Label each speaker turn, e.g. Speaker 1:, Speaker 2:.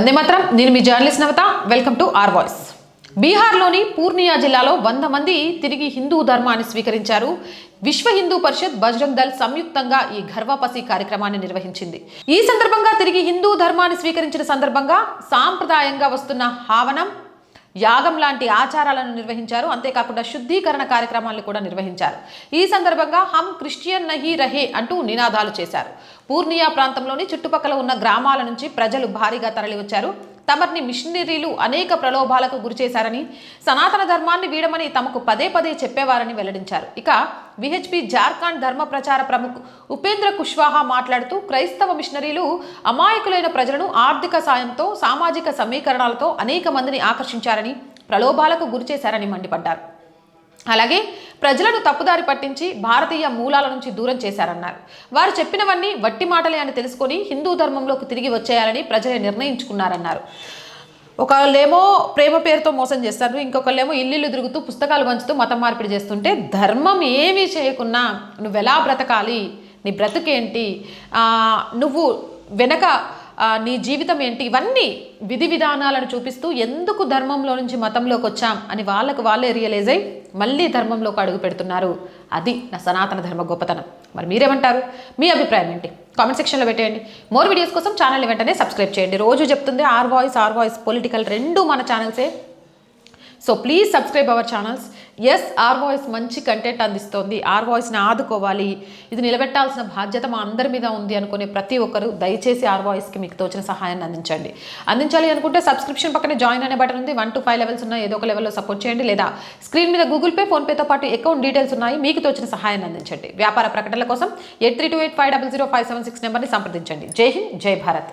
Speaker 1: అందే మాత్రం. నేను మీ journalist Navata. Welcome to R voice. బీహార్లోని పూర్ణియా జిల్లాలో వంద మంది తిరిగి హిందూ ధర్మాన్ని స్వీకరించారు. విశ్వ హిందూ పరిషత్ బజరంగ్ దళ్ సంయుక్తంగా ఈ గర్వాపసి కార్యక్రమాన్ని నిర్వహించింది. ఈ సందర్భంగా తిరిగి హిందూ ధర్మాన్ని స్వీకరించిన సందర్భంగా సాంప్రదాయంగా వస్తున్న హావనం యాగం లాంటి ఆచారాలను నిర్వహించారు. అంతేకాకుండా శుద్ధీకరణ కార్యక్రమాలను కూడా నిర్వహించారు. ఈ సందర్భంగా హమ్ క్రిస్టియన్ నహీ రహే అంటూ నినాదాలు చేశారు. పూర్ణియా ప్రాంతంలోని చుట్టుపక్కల ఉన్న గ్రామాల నుంచి ప్రజలు భారీగా తరలివచ్చారు. తమర్ని మిషనరీలు అనేక ప్రలోభాలకు గురిచేశారని సనాతన ధర్మాన్ని వీడమని తమకు పదే పదే చెప్పేవారని వెల్లడించారు. ఇక విహెచ్పి జార్ఖండ్ ధర్మ ప్రచార ప్రముఖ్ ఉపేంద్ర కుష్వాహా మాట్లాడుతూ క్రైస్తవ మిషనరీలు అమాయకులైన ప్రజలను ఆర్థిక సాయంతో సామాజిక సమీకరణాలతో అనేక మందిని ఆకర్షించారని ప్రలోభాలకు గురిచేశారని మండిపడ్డారు. అలాగే ప్రజలను తప్పుదారి పట్టించి భారతీయ మూలాల నుంచి దూరం చేశారన్నారు. వారు చెప్పినవన్నీ వట్టి మాటలే అని తెలుసుకొని హిందూ ధర్మంలోకి తిరిగి వచ్చేయాలని ప్రజలే నిర్ణయించుకున్నారన్నారు. ఒకళ్ళేమో ప్రేమ పేరుతో మోసం చేస్తారు ఇంకొకళ్ళేమో ఇల్లు తిరుగుతూ పుస్తకాలు పంచుతూ మతం మార్పిడి చేస్తుంటే ధర్మం ఏమీ చేయకున్నా నువ్వు ఎలా బ్రతకాలి? నీ బ్రతుకేంటి? నువ్వు వెనక నీ జీవితం ఏంటి? ఇవన్నీ విధి విధానాలను చూపిస్తూ ఎందుకు ధర్మంలో నుంచి మతంలోకి వచ్చాం అని వాళ్ళకు వాళ్ళే రియలైజ్ అయ్యి మళ్ళీ ధర్మంలోకి అడుగు పెడుతున్నారు. అది నా సనాతన ధర్మ గొప్పతనం. మరి మీరేమంటారు? మీ అభిప్రాయం ఏంటి? కామెంట్ సెక్షన్లో పెట్టేయండి. మోర్ వీడియోస్ కోసం ఛానల్ వెంటనే సబ్స్క్రైబ్ చేయండి. రోజు చెప్తుంది R voice R voice political రెండు మన ఛానల్సే so please subscribe our channels S R voice మంచి కంటెంట్ అందిస్తోంది. ఆర్ వాయిస్ని ఆదుకోవాలి. ఇది నిలబెట్టాల్సిన బాధ్యత మా అందరి మీద ఉంది అనుకునే ప్రతి ఒక్కరు దయచేసి ఆర్ వాయిస్కి మీకు తోచిన సహాయాన్ని అందించండి. అందించాలి అనుకుంటే సబ్స్క్రిప్షన్ పక్కనే జాయిన్ అనే బటన్ ఉంది. వన్ టు ఫైవ్ లెవెల్స్ ఉన్నాయి. ఏదో ఒక లెవెల్లో సపోర్ట్ చేయండి. లేదా స్క్రీన్ మీద గూగుల్ పే ఫోన్పేతో పాటు అకౌంట్ డీటెయిల్స్ ఉన్నాయి. మీకు తోచిన సహాయాన్ని అందించండి. వ్యాపార ప్రకటనల కోసం eight three two eight five double zero five seven six నెంబర్ని సంప్రదించండి. జై హింద్ జై భారత్.